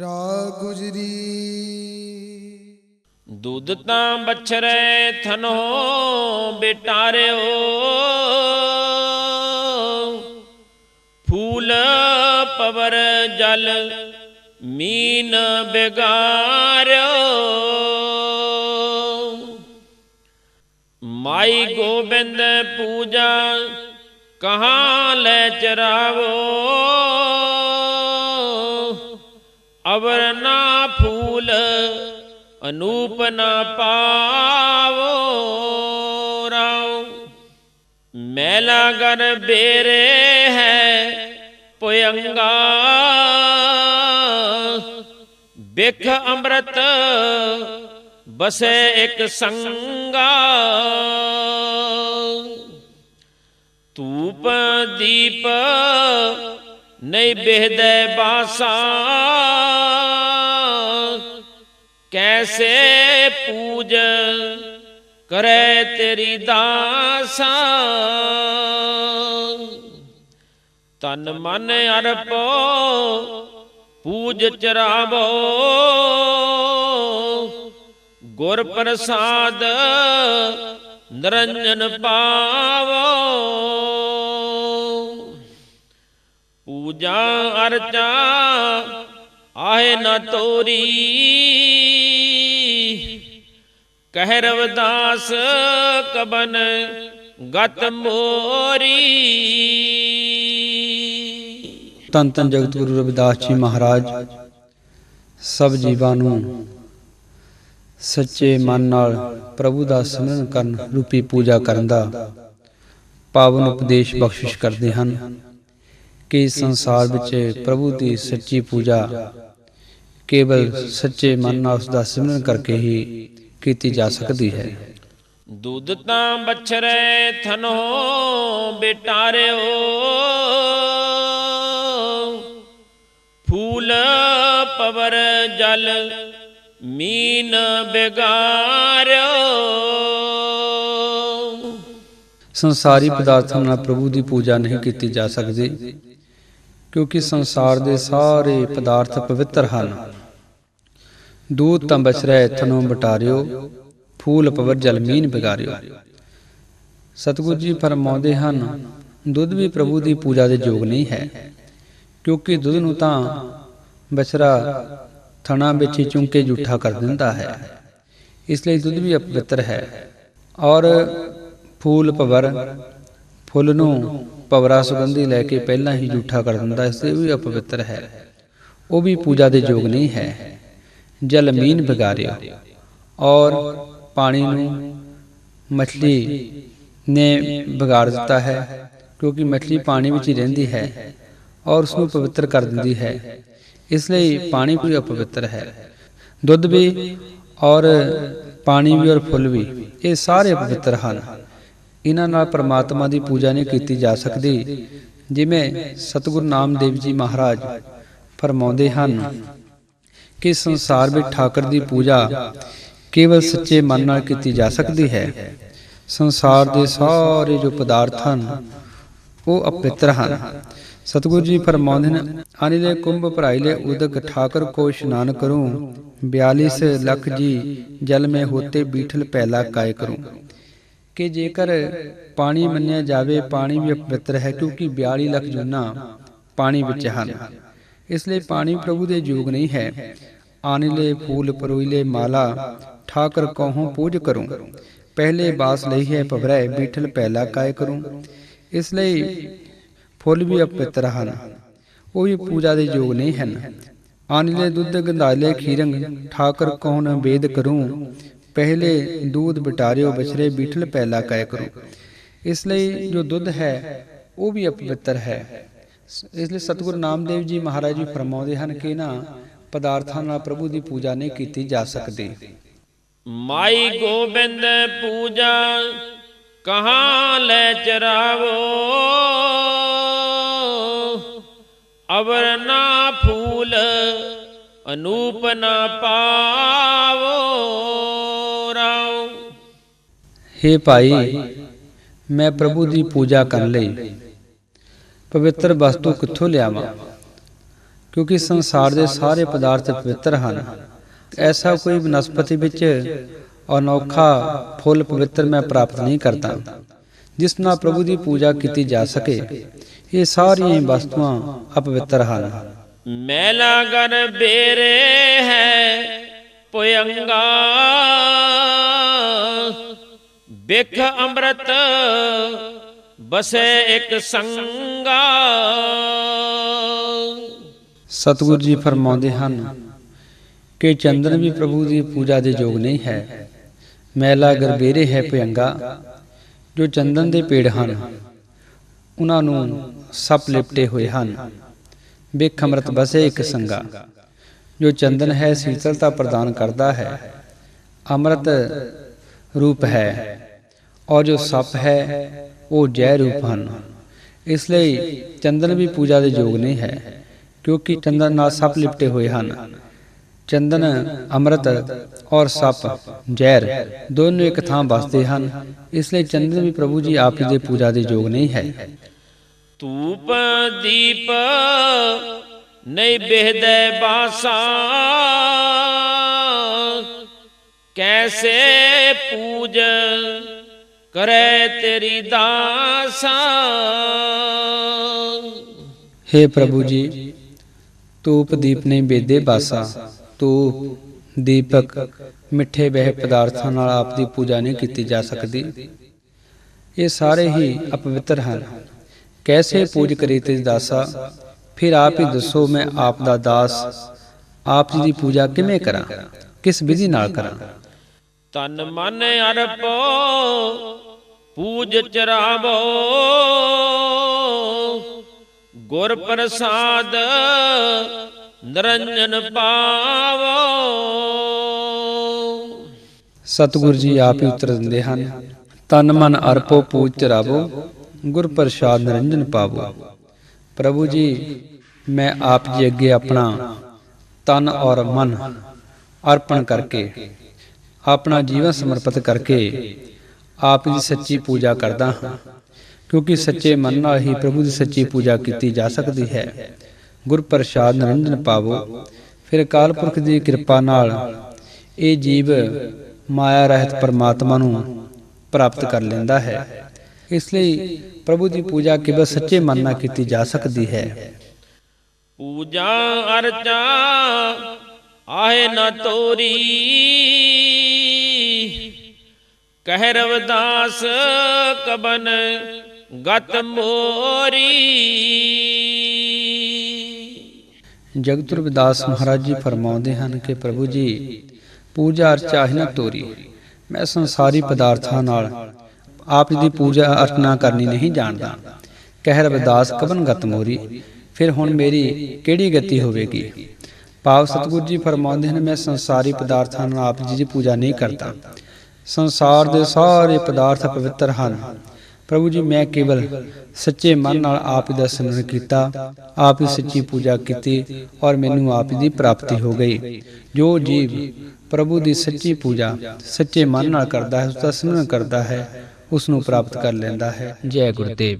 ਰਾ ਗੁਜਰੀ। ਦੁੱਧ ਤਾਂ ਬਛਰੇ ਥਨੋ ਬਿਟਾਰਿਓ। ਫੂਲ ਪਵਰ ਜਲ ਮੀਨ ਬਿਗਾਰਿਓ। ਮਾਈ ਗੋਬਿੰਦ ਪੂਜਾ ਕਹਾਂ ਲੈ ਚਰਾਵੋ। ਅਨੂਪ ਨਾ ਪਾਵੋ ਰਾਉ। ਮੈਲਾ ਗਰ ਬੇਰੇ ਹੈ ਪੁਯੰਗਾ ਬਿਖ ਅੰਮ੍ਰਿਤ ਬਸੇ ਇੱਕ ਸੰਗਾ। ਧੂਪ ਦੀਪ ਨਹੀਂ ਬਿਹਦੇ ਬਾਸਾ। ਕੈਸੇ ਪੂਜ ਕਰੇ ਤੇਰੀ ਦਾਸਾ? ਤਨ ਮਨ ਅਰਪੋ, ਪੂਜ ਚਰਾਵੋ। ਗੁਰ ਪ੍ਰਸਾਦ ਨਰੰਜਨ ਪਾਵੋ। ਪੂਜਾ ਅਰਚਾ ਆਏ ਨਾ ਤੋਰੀ। ਕਹਿ ਰਵਦਾਸ ਕਬਨ ਗਤ ਮੋਰੀ। ਧੰਨ ਧੰਨ ਜਗਤ ਗੁਰੂ ਰਵਿਦਾਸ ਜੀ ਮਹਾਰਾਜ, ਸਭ ਜੀਵਾਂ ਨੂੰ ਸੱਚੇ ਮਨ ਨਾਲ ਪ੍ਰਭੂ ਦਾ ਸਿਮਰਨ ਕਰਨ ਰੂਪੀ ਪੂਜਾ ਕਰਨ ਦਾ ਪਾਵਨ ਉਪਦੇਸ਼ ਬਖਸ਼ਿਸ਼ ਕਰਦੇ ਹਨ ਕਿ ਇਸ ਸੰਸਾਰ ਵਿੱਚ ਪ੍ਰਭੂ ਦੀ ਸੱਚੀ ਪੂਜਾ ਕੇਵਲ ਸੱਚੇ ਮਨ ਨਾਲ ਉਸ ਦਾ ਸਿਮਰਨ ਕਰਕੇ ਹੀ ਕੀਤੀ ਜਾ ਸਕਦੀ ਹੈ। ਦੁੱਧ ਤਾਂ ਬਛਰੇ ਥਨੋ ਬਿਟਾਰਿਓ। ਫੂਲ ਪਵਰ ਜਲ ਮੀਨ ਬਿਗਾਰਿਓ। ਸੰਸਾਰੀ ਪਦਾਰਥਾਂ ਨਾਲ ਪ੍ਰਭੂ ਦੀ ਪੂਜਾ ਨਹੀਂ ਕੀਤੀ ਜਾ ਸਕਦੀ ਕਿਉਂਕਿ ਸੰਸਾਰ ਦੇ ਸਾਰੇ ਪਦਾਰਥ ਪਵਿੱਤਰ ਹਨ। ਦੂਤ ਤਾਂ ਬਛਰੇ ਥਨੋਂ ਬਟਾਰਿਓ ਫੂਲ ਪਵਰ ਜਲ ਮੀਨ ਬਿਗਾਰਿਓ ਸਤਿਗੁਰੂ ਜੀ ਫਰਮਾਉਂਦੇ ਹਨ, ਦੁੱਧ ਵੀ ਪ੍ਰਭੂ ਦੀ ਪੂਜਾ ਦੇ ਯੋਗ ਨਹੀਂ ਹੈ, ਕਿਉਂਕਿ ਦੁੱਧ ਨੂੰ ਤਾਂ ਬਛਰਾ ਥਣਾ ਵਿੱਚ ਹੀ ਚੁੰਕੇ ਜੂਠਾ ਕਰ ਦਿੰਦਾ ਹੈ। ਇਸ ਲਈ ਦੁੱਧ ਵੀ ਅਪਵਿੱਤਰ ਹੈ। ਔਰ ਫੂਲ ਪਵਰ, ਫੁੱਲ ਨੂੰ ਪਵਰਾ ਸੁਗੰਧੀ ਲੈ ਕੇ ਪਹਿਲਾਂ ਹੀ ਜੂਠਾ ਕਰ ਦਿੰਦਾ ਇਸ ਲਈ ਵੀ ਅਪਵਿੱਤਰ ਹੈ। ਉਹ ਵੀ ਪੂਜਾ ਦੇ ਯੋਗ ਨਹੀਂ ਹੈ। ਜਲਮੀਨ ਮੀਨ ਔਰ ਪਾਣੀ ਨੂੰ ਮਛਲੀ ਨੇ ਵਿਗਾੜ ਦਿੱਤਾ ਹੈ, ਕਿਉਂਕਿ ਮੱਛਲੀ ਪਾਣੀ ਵਿੱਚ ਹੀ ਰਹਿੰਦੀ ਹੈ ਔਰ ਉਸ ਨੂੰ ਪਵਿੱਤਰ ਕਰ ਦਿੰਦੀ ਹੈ। ਇਸ ਲਈ ਪਾਣੀ ਵੀ ਅਪਵਿੱਤਰ ਹੈ। ਦੁੱਧ ਵੀ ਔਰ ਪਾਣੀ ਵੀ ਔਰ ਫੁੱਲ ਵੀ, ਇਹ ਸਾਰੇ ਪਵਿੱਤਰ ਹਨ। ਇਹਨਾਂ ਨਾਲ ਪ੍ਰਮਾਤਮਾ ਦੀ ਪੂਜਾ ਨਹੀਂ ਕੀਤੀ ਜਾ ਸਕਦੀ, ਜਿਵੇਂ ਸਤਿਗੁਰੂ ਨਾਮਦੇਵ ਜੀ ਮਹਾਰਾਜ ਫਰਮਾਉਂਦੇ ਹਨ ਕਿ ਸੰਸਾਰ ਵਿੱਚ ਠਾਕਰ ਦੀ ਪੂਜਾ ਕੇਵਲ ਸੱਚੇ ਮਨ ਨਾਲ ਕੀਤੀ ਜਾ ਸਕਦੀ ਹੈ। ਸੰਸਾਰ ਦੇ ਸਾਰੇ ਜੋ ਪਦਾਰਥ ਹਨ, ਉਹ ਅਪਵਿੱਤਰ ਹਨ। ਸਤਿਗੁਰੂ ਜੀ ਫਰਮਾਉਂਦੇ ਨੇ ਅਨਿਲੇ ਕੁੰਭ ਭਰਾਈਲੇ ਉਦਕ ਠਾਕਰ ਕੋ ਇਸ਼ਨਾਨ ਕਰੂੰ 42 ਲੱਖ ਜੀ ਜਲ ਮੇ ਹੋਤੇ ਬੀਠਲ ਪਹਿਲਾ ਕਾਇ ਕਰੂੰ। ਕਿ ਜੇਕਰ ਪਾਣੀ ਮੰਨਿਆ ਜਾਵੇ, ਪਾਣੀ ਵੀ ਅਪਵਿੱਤਰ ਹੈ, ਕਿਉਂਕਿ 42 ਲੱਖ ਜੁਨਾ ਪਾਣੀ ਵਿੱਚ ਹਨ। ਇਸ ਲਈ ਪਾਣੀ ਪ੍ਰਭੂ ਦੇ ਯੋਗ ਨਹੀਂ ਹੈ। ਆਨਿਲੇ ਫੂਲ ਪਰੋਇਲੇ ਮਾਲਾ, ਠਾਕਰ ਕਹੂੰ ਪੂਜ ਕਰੂੰ। ਪਹਿਲੇ ਬਾਸ ਲਈ ਹੈ ਪਵਰੈ ਬੀਠਲ ਪਹਿਲਾ ਕਾਇ ਕਰੂੰ। ਇਸ ਲਈ ਫੁੱਲ ਵੀ ਅਪਵਿੱਤਰ ਹਨ, ਉਹ ਵੀ ਪੂਜਾ ਦੇ ਯੋਗ ਨਹੀਂ ਹਨ। ਆਨਿਲੇ ਦੁੱਧ ਗੰਧਾਲੇ ਖੀਰੰਗ, ਠਾਕਰ ਕੌਣ ਵੇਦ ਕਰੂੰ। ਪਹਿਲੇ ਦੁੱਧ ਬਟਾਰਿਓ, ਬਛਰੇ ਬੀਠਲ ਪਹਿਲਾ ਕਾਇ ਕਰੂੰ। ਇਸ ਲਈ ਜੋ ਦੁੱਧ ਹੈ, ਉਹ ਵੀ ਅਪਵਿੱਤਰ ਹੈ। ਇਸ ਲਈ ਸਤਿਗੁਰੂ ਨਾਮਦੇਵ ਜੀ ਮਹਾਰਾਜ ਜੀ ਫਰਮਾਉਂਦੇ ਹਨ ਕਿ ਨਾ ਪਦਾਰਥਾਂ ਨਾਲ ਪ੍ਰਭੂ ਦੀ ਪੂਜਾ ਨਹੀਂ ਕੀਤੀ ਜਾ ਸਕਦੀ। ਮਾਈ ਗੋਬਿੰਦ ਪੂਜਾ ਕਹਾਂ ਲੈ ਚਰਾਵੋ? ਅਵਰ ਨਾ ਫੂਲ ਅਨੂਪ ਨਾ ਪਾਵੋ ਰਾਉ। ਹੇ ਭਾਈ ਮੈਂ ਪ੍ਰਭੂ ਦੀ ਪੂਜਾ ਕਰਨ ਲਈ ਪਵਿੱਤਰ ਵਸਤੂ ਕਿੱਥੋਂ ਲਿਆਵਾਂ? ਕਿਉਂਕਿ ਸੰਸਾਰ ਦੇ ਸਾਰੇ ਪਦਾਰਥ ਪਵਿੱਤਰ ਹਨ। ਐਸਾ ਕੋਈ ਬਨਸਪਤੀ ਵਿੱਚ ਅਨੋਖਾ ਫੁੱਲ ਪਵਿੱਤਰ ਮੈਂ ਪ੍ਰਾਪਤ ਨਹੀਂ ਕਰਦਾ ਜਿਸ ਨਾਲ ਪ੍ਰਭੂ ਦੀ ਪੂਜਾ ਕੀਤੀ ਜਾ ਸਕੇ। ਇਹ ਸਾਰੀਆਂ ਹੀ ਵਸਤੂਆਂ ਅਪਵਿੱਤਰ ਹਨ। ਮੈਲਾ ਗਰ ਬੇਰੇ ਹੈ ਪੁਯੰਗਾ ਬਿਖ ਅੰਮ੍ਰਿਤ ਬਸੇ ਇੱਕ ਸੰਗਾ। ਸਤਿਗੁਰੂ ਜੀ ਫਰਮਾਉਂਦੇ ਹਨ ਕਿ ਚੰਦਨ ਵੀ ਪ੍ਰਭੂ ਦੀ ਪੂਜਾ ਦੇ ਯੋਗ ਨਹੀਂ ਹੈ। ਮੈਲਾ ਗਰਬੇਰੇ ਹੈ ਭਯੰਗਾ ਜੋ ਚੰਦਨ ਦੇ ਪੇੜ ਹਨ। ਉਹਨਾਂ ਨੂੰ ਸੱਪ ਲਿਪਟੇ ਹੋਏ ਹਨ। ਬਿਖ ਅੰਮ੍ਰਿਤ ਬਸੇ ਇੱਕ ਸੰਗਾ, ਜੋ ਚੰਦਨ ਹੈ ਸੀਤਲਤਾ ਪ੍ਰਦਾਨ ਕਰਦਾ ਹੈ। ਅੰਮ੍ਰਿਤ ਰੂਪ ਹੈ ਔਰ ਜੋ ਸੱਪ ਹੈ, ਉਹ ਜੈ ਰੂਪ ਹਨ। ਇਸ ਲਈ ਚੰਦਨ ਵੀ ਪੂਜਾ ਦੇ ਯੋਗ ਨਹੀਂ ਹੈ। ਕਿਉਂਕਿ ਚੰਦਨ ਨਾਲ ਸੱਪ ਲਿਪਟੇ ਹੋਏ ਹਨ। ਚੰਦਨ ਅੰਮ੍ਰਿਤ ਔਰ ਸੱਪ ਜ਼ਹਿਰ ਦੋਨੋਂ ਇੱਕ ਥਾਂ ਵਸਦੇ ਹਨ। ਇਸ ਲਈ ਚੰਦਨ ਵੀ ਪ੍ਰਭੂ ਜੀ ਆਪ ਜੀ ਦੇ ਪੂਜਾ ਦੇ ਯੋਗ ਨਹੀਂ ਹੈ। ਧੂਪ ਦੀਪ ਨਹੀਂ ਬਿਹਦੇ ਬਾਸਾ। ਕੈਸੇ ਪੂਜ ਕਰੇ ਤੇਰੀ ਦਾਸਾ? हे ਪ੍ਰਭੂ ਜੀ ਤੂਪ ਦੀਪ ਨੇ ਬੇਦੇ ਬਾਸਾ ਧੂਪ ਦੀਪਕ ਮਿੱਠੇ ਬਹਿ ਪਦਾਰਥਾਂ ਨਾਲ ਆਪ ਦੀ ਪੂਜਾ ਨਹੀਂ ਕੀਤੀ ਜਾ ਸਕਦੀ। ਇਹ ਸਾਰੇ ਹੀ ਅਪਵਿੱਤਰ ਹਨ। ਕੈਸੇ ਪੂਜ ਕਰੀ ਤੇ ਦਾਸਾ? ਫਿਰ ਆਪ ਹੀ ਦੱਸੋ, ਮੈਂ ਆਪ ਦਾ ਦਾਸ, ਆਪ ਜੀ ਦੀ ਪੂਜਾ ਕਿਵੇਂ ਕਰਾਂ? ਕਿਸ ਵਿਧੀ ਨਾਲ ਕਰਾਂ? ਤਨ ਮਨ ਅਰਪੋ, ਪੂਜ ਚਰਾਵੋ। ਗੁਰ ਪ੍ਰਸਾਦ ਨਿਰੰਜਨ ਪਾਵੋ। ਸਤਿਗੁਰੂ ਜੀ ਆਪ ਹੀ ਉੱਤਰ ਦਿੰਦੇ ਹਨ, ਤਨ ਮਨ ਅਰਪੋ ਪੂਜ ਚਰਾਵੋ, ਗੁਰ ਪ੍ਰਸਾਦ ਨਿਰੰਜਨ ਪਾਵੋ। ਪ੍ਰਭੂ ਜੀ, ਮੈਂ ਆਪ ਜੀ ਅੱਗੇ ਆਪਣਾ ਤਨ ਔਰ ਮਨ ਅਰਪਣ ਕਰਕੇ, ਆਪਣਾ ਜੀਵਨ ਸਮਰਪਿਤ ਕਰਕੇ ਆਪ ਦੀ ਸੱਚੀ ਪੂਜਾ ਕਰਦਾ ਹਾਂ। ਕਿਉਂਕਿ ਸੱਚੇ ਮਨ ਨਾਲ ਹੀ ਪ੍ਰਭੂ ਦੀ ਸੱਚੀ ਪੂਜਾ ਕੀਤੀ ਜਾ ਸਕਦੀ ਹੈ। ਗੁਰ ਪ੍ਰਸਾਦ ਨਿਰੰਜਨ ਪਾਵੋ। ਫਿਰ ਅਕਾਲ ਪੁਰਖ ਦੀ ਕਿਰਪਾ ਨਾਲ ਇਹ ਜੀਵ ਮਾਇਆ ਰਹਿਤ ਪਰਮਾਤਮਾ ਨੂੰ ਪ੍ਰਾਪਤ ਕਰ ਲੈਂਦਾ ਹੈ। ਇਸ ਲਈ ਪ੍ਰਭੂ ਦੀ ਪੂਜਾ ਕੇਵਲ ਸੱਚੇ ਮਨ ਨਾਲ ਕੀਤੀ ਜਾ ਸਕਦੀ ਹੈ। ਪੂਜਾ ਅਰਚਾ ਆਏ ਨਾ ਤੋਰੀ। ਕਹਿ ਰਵਦਾਸ ਕਬਨ ਗਤ ਮੋਰੀ। ਜਗਤ ਰਵਿਦਾਸ ਮਹਾਰਾਜ ਜੀ ਫਰਮਾਉਂਦੇ ਹਨ ਕਿ ਪ੍ਰਭੂ ਜੀ ਪੂਜਾ ਅਰਚਾ ਹੀ ਨਾ ਤੋਰੀ ਮੈਂ ਸੰਸਾਰੀ ਪਦਾਰਥਾਂ ਨਾਲ ਆਪ ਜੀ ਦੀ ਪੂਜਾ ਅਰਚਨਾ ਕਰਨੀ ਨਹੀਂ ਜਾਣਦਾ। ਕਹਿ ਰਵਿਦਾਸ ਕਬਨ ਗਤ ਮੋਰੀ ਫਿਰ ਹੁਣ ਮੇਰੀ ਕਿਹੜੀ ਗਤੀ ਹੋਵੇਗੀ? ਭਾਵ ਸਤਿਗੁਰੂ ਜੀ ਫਰਮਾਉਂਦੇ ਹਨ ਮੈਂ ਸੰਸਾਰੀ ਪਦਾਰਥਾਂ ਨਾਲ ਆਪ ਜੀ ਦੀ ਪੂਜਾ ਨਹੀਂ ਕਰਦਾ। ਸੰਸਾਰ ਦੇ ਸਾਰੇ ਪਦਾਰਥ ਪਵਿੱਤਰ ਹਨ। ਪ੍ਰਭੂ ਜੀ, ਮੈਂ ਕੇਵਲ ਸੱਚੇ ਮਨ ਨਾਲ ਆਪ ਹੀ ਦਾ ਸਿਮਰਨ ਕੀਤਾ, ਆਪ ਹੀ ਸੱਚੀ ਪੂਜਾ ਕੀਤੀ ਔਰ ਮੈਨੂੰ ਆਪ ਹੀ ਦੀ ਪ੍ਰਾਪਤੀ ਹੋ ਗਈ। ਜੋ ਜੀਵ ਪ੍ਰਭੂ ਦੀ ਸੱਚੀ ਪੂਜਾ ਸੱਚੇ ਮਨ ਨਾਲ ਕਰਦਾ ਹੈ ਉਸ ਦਾ ਸਿਮਰਨ ਕਰਦਾ ਹੈ ਉਸ ਨੂੰ ਪ੍ਰਾਪਤ ਕਰ ਲੈਂਦਾ ਹੈ। ਜੈ ਗੁਰਦੇਵ।